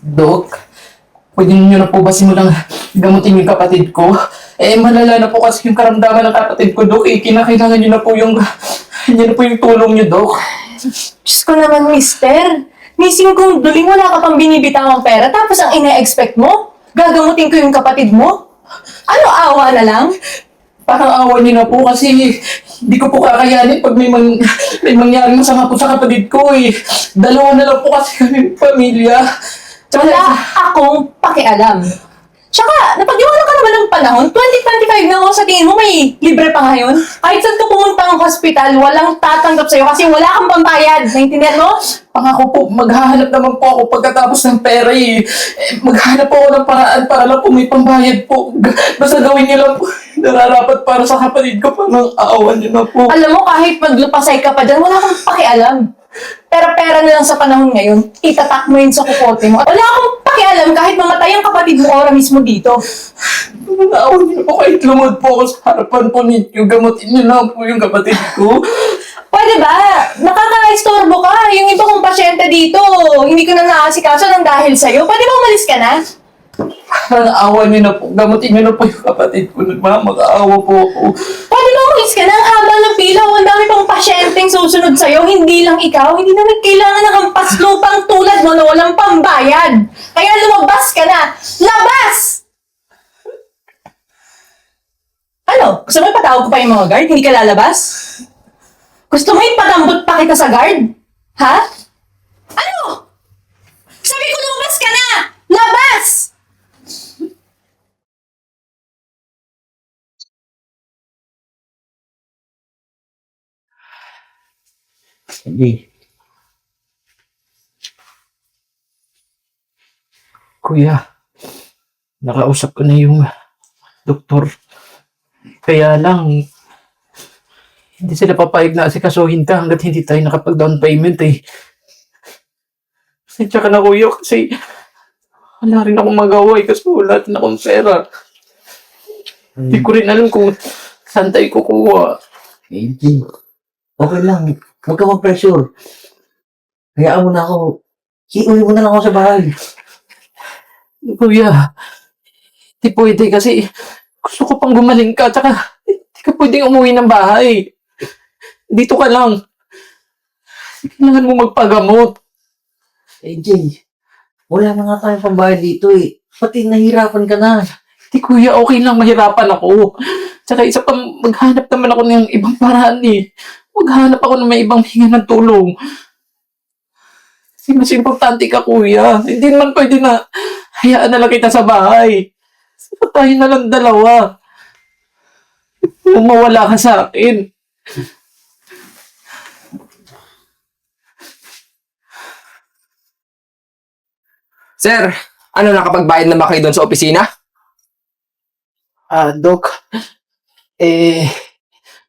Dok, pwede niyo na po ba simulang gamutin yung kapatid ko? Eh, malala na po kasi yung karamdaman ng kapatid ko, Dok. Eh, kinakailangan niyo na po yung, niyo na po yung tulong niyo, Dok. Diyos ko naman, mister. Missing kong duling wala ka pang binibitawang pera tapos ang ina-expect mo, gagamutin ko yung kapatid mo? Ano, awa na lang? Parang awa niyo na po kasi hindi ko po kakayanin pag may, mang, may mangyari masama po sa kapatid ko eh. Dalawa na lang po kasi kami pamilya. Tsaka, Wala akong pakialam. Tsaka, napag-iwanan ka naman ng panahon. 2025 na ako sa tingin mo, may libre pa ngayon. Kahit saan ka pumunta ng hospital, walang tatanggap sa'yo kasi wala kang pambayad. Naintindihan mo? Pangako po, maghahanap naman po ako pagkatapos ng pera eh. Eh, Maghanap po ako ng paraan para lang po may pambayad po. Basta gawin niyo lang po nararapat para sa kapatid ko. Parang aawan niyo na po. Alam mo, kahit maglupasay ka pa dyan, wala kang pakialam. Pera-pera na lang sa panahon ngayon, itatak mo yun sa kukote mo. Wala akong pakialam kahit mamatay ang kapatid mo ora mismo dito. Parang aawan niyo po kahit lumod po ako sa harapan po ninyo. Gamutin niyo lang po yung kapatid ko. Pwede ba? Nakaka-istorbo ka. Yung iba kong pasyente dito, hindi ko na naasikaso ng dahil sa'yo. Pwede ba umalis ka na? Aawan niyo na po. Gamutin niyo na po yung kapatid ko. Nagmamag-aawa po ako. Pwede ba umalis ka na? Ang haba ng pila. Ang dami pang pasyenteng susunod sa'yo. Hindi lang ikaw. Hindi namin kailangan ng hampas lupang tulad mo na walang pambayad. Kaya lumabas ka na. Labas! Ano? Gusto mo ipatawag ko pa yung mga guard? Hindi ka lalabas? Gusto mo ipagambot pa kita sa guard? Ha? Ano? Sabi ko lumabas ka na! Labas! Hindi. Kuya, nakausap ko na yung doktor. Kaya lang, hindi sila papayag na asikasuhin ka hanggat hindi tayo nakapag-down payment eh. Pasensya ka na kuya kasi wala rin akong magawa eh kasi wala rin akong pera. Hindi ko rin alam kung saan tayo kukuha. Hindi. Okay lang. Huwag ka mag-pressure. Hayaan mo na ako. Iuwi mo na lang ako sa bahay. Kuya, hindi pwede kasi gusto ko pang gumaling ka tsaka hindi ka pwedeng umuwi ng bahay. Dito ka lang. Kailangan mo magpagamot. AJ, wala na nga tayong pambayad dito eh. Pati nahirapan ka na. Hindi kuya, okay lang mahirapan ako. Tsaka isa pa, maghanap naman ako ng ibang paraan eh. Maghanap ako ng may ibang hinga ng tulong. Kasi mas importante ka kuya. Hindi naman pwede na hayaan na lang kita sa bahay. Saka tayo na lang dalawa. Kung mawala ka sa akin. Sir, ano nakapagbayad na ba kayo doon sa opisina? Ah, Dok. Eh,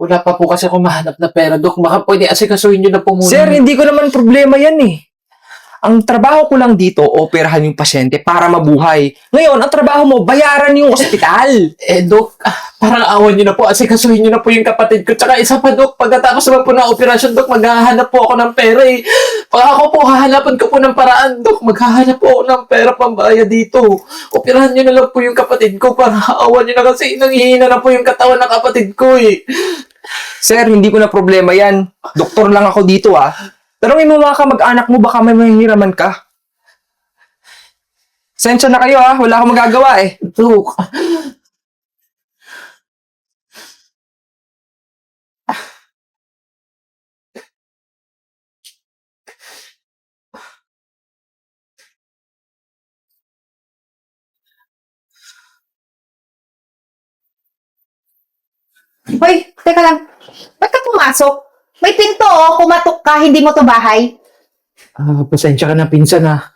wala pa po kasi ako mahanap na pera, Dok. Baka pwede asikasuhin nyo na po muna. Sir, hindi ko naman problema yan eh. Ang trabaho ko lang dito, operahan yung pasyente para mabuhay. Ngayon, ang trabaho mo, bayaran yung ospital. Eh, Dok, ah, parang awan nyo na po. Asikasuhin nyo na po yung kapatid ko. Tsaka isa pa, Dok, pagkatapos naman po ng operasyon, Dok, maghahanap po ako ng pera eh. Pag ako po, hahanapan ko po ng paraan, Dok. Maghahanap po ako ng pera pambayad dito. Operahan nyo na lang po yung kapatid ko para awan nyo na kasi nanghihina na po yung katawan ng kapatid ko eh. Sir, hindi ko na problema yan. Doktor lang ako dito ah. Tanungin mo mga kamag-anak mo, baka may mahihiraman ka. Sensya na kayo ah, wala akong magagawa eh. Dok, Hoy, teka lang. Ba't ka pumasok? May pinto oh, kumatok ka, hindi mo to bahay. ah, pasensya ka na, pinsan ah.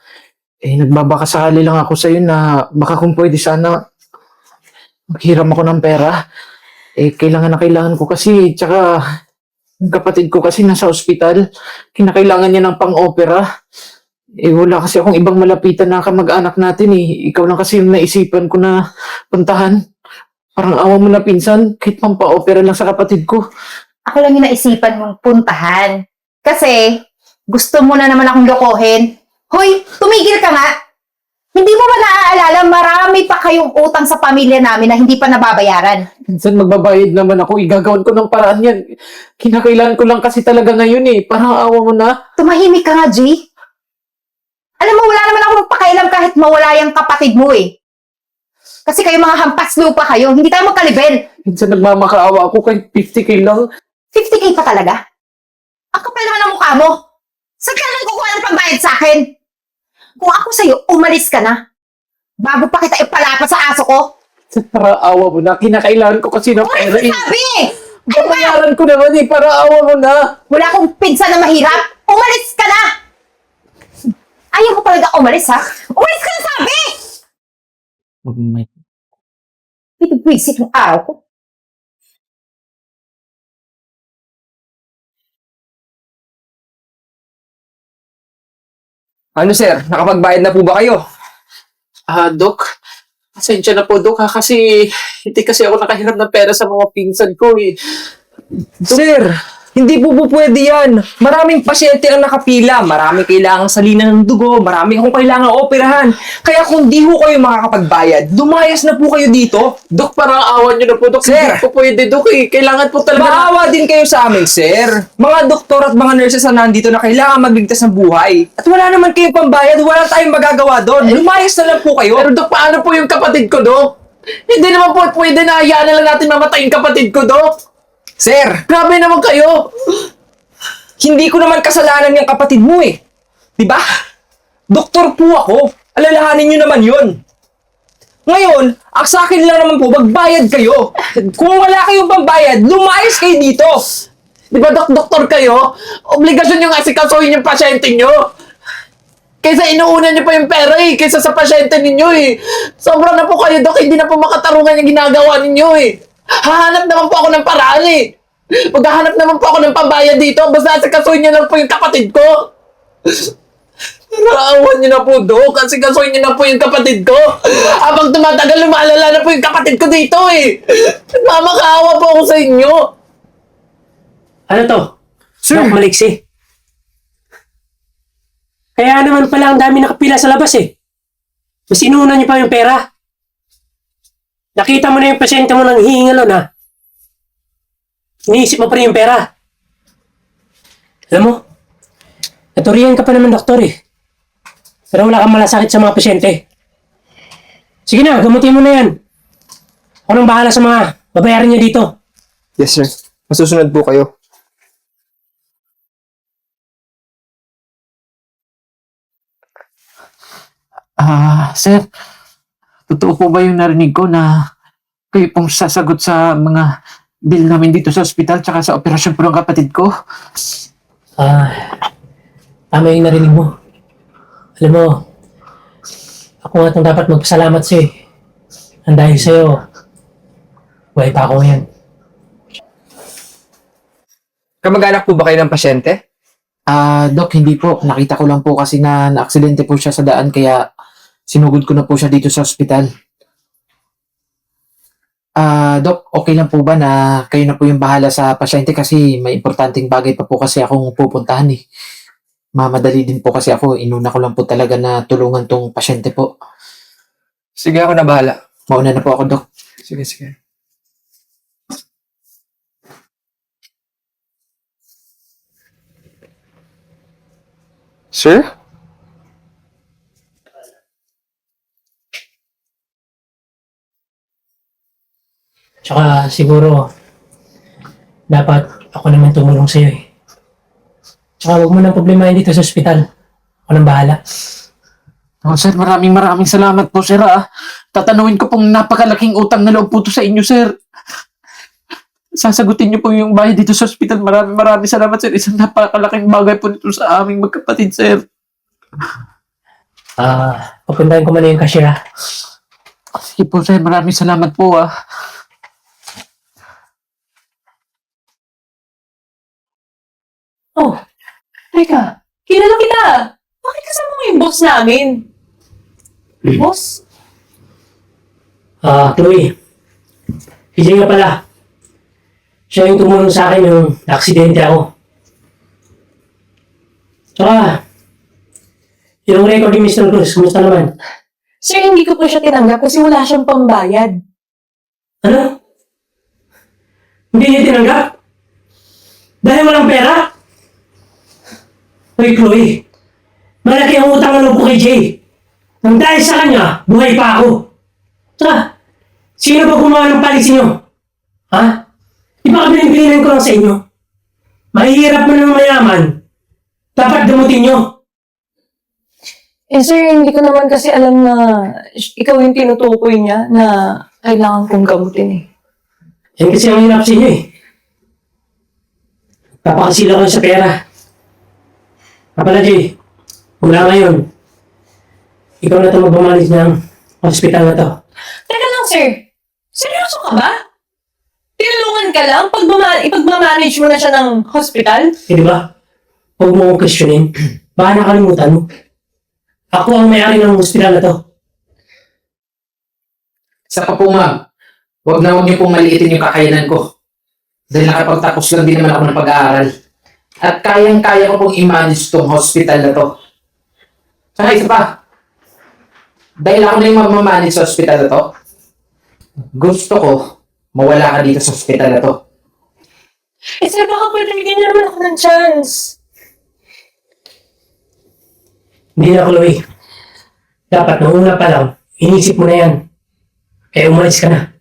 Eh, nagbabakasakali lang ako sa'yo na baka kung pwede sana maghiram ako ng pera. Eh, kailangan na kailangan ko kasi, tsaka yung kapatid ko kasi nasa ospital. Kinakailangan niya ng pang-opera. Eh, wala kasi akong ibang malapitan na kamag-anak natin eh. Ikaw lang kasi yung naisipan ko na puntahan. Parang awa mo na pinsan, kahit pang pa-opera lang sa kapatid ko. Ako lang yung naisipan mong puntahan. Kasi, Gusto mo na naman akong lokohin? Hoy, tumigil ka nga! Hindi mo ba naaalala marami pa kayong utang sa pamilya namin na hindi pa nababayaran? Minsan magbabayad naman ako, igagawan ko ng paraan yan. Kinakailan ko lang kasi talaga ngayon eh. Parang awa mo na. Tumahimik ka nga, G. Alam mo, wala naman akong pakialam kahit mawala yung kapatid mo eh. Kasi kayo mga hampas lupa kayo, hindi tayo magkalibel. Minsan nagmamakaawa ako kahit 50k lang. 50k pa talaga? Ang kapal naman ang mukha mo. Saan ka naman kukuha ng pambayad sa akin? Kung ako sa'yo, umalis ka na. Bago pa kita ipalapat sa aso ko. Para awa mo na. Kinakailangan ko kasi ng pera eh. Sabi eh! Babayaran ko naman eh. Para awa mo na. Wala akong pinsan na mahirap. Umalis ka na! Ayaw mo talaga umalis, ha? Umalis ka na sabi! May Pinagwisit yung araw ko. Ano sir, nakapagbayad na po ba kayo? Ah, Dok. Pasensya na po, Dok, ha? Kasi hindi kasi ako nakahiram ng pera sa mga pinsan ko, eh. Sir, hindi po po pwede yan. Maraming pasyente ang nakapila. Marami kailangang salina ng dugo. Marami akong kailangang operahan. Kaya kung di ho kayo makakapagbayad, lumayas na po kayo dito. Dok, parang awan nyo na po, Dok. Sir! Hindi po pwede, Dok, eh. Kailangan po talaga na... Maawa din kayo sa amin, sir. Mga doktor at mga nurses na nandito na kailangan magligtas ng buhay. At wala naman kayong pambayad, wala tayong magagawa doon. Lumayas na lang po kayo. Pero, Dok, paano po yung kapatid ko, Dok? Hindi naman po pwede na hayaan na lang natin mamatay yung kapatid ko, Dok. Sir, Grabe naman kayo. hindi ko naman kasalanan yung kapatid mo eh. Di ba? Doktor po ako. Alalahanin nyo naman yun. Ngayon, ang sa akin lang naman po, magbayad kayo. Kung wala kayong pambayad, lumayas kayo dito. Di ba, Dok, doktor kayo? Obligasyon yung asikasuhin yung pasyente nyo. Kaysa inuuna nyo pa yung pera eh, kaysa sa pasyente ninyo eh. Sobra na po kayo, Dok, hindi na po makatarungan yung ginagawa ninyo eh. Hahanap naman po ako ng paraan eh. Maghahanap naman po ako ng pambayad dito, basta asikasuhin nyo lang po yung kapatid ko. Naawan nyo na po, Dok. Asikasuhin nyo na po yung kapatid ko. Habang tumatagal, lumalala na po yung kapatid ko dito eh. Mamakaawa po ako sa inyo. Ano to? Sir. Doc Maliksi. Kaya naman pala ang dami nakapila sa labas eh. Mas inuuna niyo pa yung pera. Nakita mo na yung pasyente mo nang hihingalon ha. Iniisip mo pa rin yung pera. Alam mo, naturihan ka pa naman doktor eh. Pero wala kang malasakit sa mga pasyente. Sige na, gamutin mo na yan. Ako nang bahala sa mga babayaran niyo dito. Yes, sir. Masusunod po kayo. Ah, sir. Totoo po ba yung narinig ko na kayo pong sasagot sa mga bill namin dito sa ospital tsaka sa operasyon po ng kapatid ko? Ah, tama yung narinig mo. Alam mo, ako nga itong dapat magpasalamat sa'yo. eh. Ang dahil sa'yo, buhay pa ako ngayon. Kamag-anak po ba kayo ng pasyente? Ah, Doc, hindi po. Nakita ko lang po kasi na na-aksidente po siya sa daan kaya sinugod ko na po siya dito sa ospital. Ah, Doc, okay lang po ba na kayo na po yung bahala sa pasyente kasi may importanteng bagay pa po kasi akong pupuntahan eh. Mamadali din po kasi ako. Inuna ko lang po talaga na tulungan tong pasyente po. Sige, ako na bahala. Mauna na po ako, Doc. Sige, sige. Sir? Tsaka siguro, dapat ako naman tumulong sa'yo eh. Tsaka huwag mo nang problemahin dito sa ospital. Ako nang bahala. Oh, sir, maraming maraming salamat po, sir. Ah. Tatanungin ko pong napakalaking utang na loob po to sa inyo, sir. Sasagutin niyo po yung bayad dito sa ospital. Maraming maraming salamat, sir. Isang napakalaking bagay po nito sa aming magkapatid, sir. Ah, pupuntahin ko muna yung cashier ah. Sige po, sir. Maraming salamat po, ah. Oh, teka. Kilala kita. Bakit kasama mo yung boss namin? Boss? Ah, Chloe. PJ nga pala. Siya yung tumulong sa akin yung aksidente ako. Tsaka, yung record ni Mr. Cruz, kumusta naman? Sir, hindi ko po siya tinanggap kasi wala siyang pambayad. Ano? Hindi niya tinanggap? Dahil walang pera? Hoy, Chloe. Malaki ang utang na loob ko kay Jay. Nang dahil sa kanya, buhay pa ako. Tsaka, sino ba gumawa ng palis niyo? Ha? Di ba kabiling ko lang sa inyo? Mahihirap mo ng mayaman. Dapat gamutin niyo. Eh sir, hindi ko naman kasi alam na ikaw yung tinutukoy niya na kailangan kong gamutin eh. Yan kasi ang hirap sa inyo eh. Papakasila ko sa pera. Kapala Jay, mula ngayon, ikaw na ito magmamalis ng hospital na to. Teka lang sir, seryoso ka ba? Tinulungan ka lang? Pagmama- ipagmamanage mo na siya ng hospital? Eh di ba? Huwag mo akong questionin. Baka nakalimutan mo. Ako ang may-ari ng hospital na to. Sa pa po, ma'am. Huwag na huwag niyo pong maliitin yung kakayanan ko. Dahil nakapagtapos lang din naman ako ng pag-aaral. At kayang-kaya ko pong i-manage tong hospital na to. Tsaka isa pa. Dahil ako na yung mamamanage sa hospital na to, gusto ko mawala ka dito sa hospital na to. Eh sir, baka pwede bigyan niyo naman ako ng chance. Hindi na, Chloe. Dapat nung una pa lang, inisip mo na yan. Kaya umalis ka na.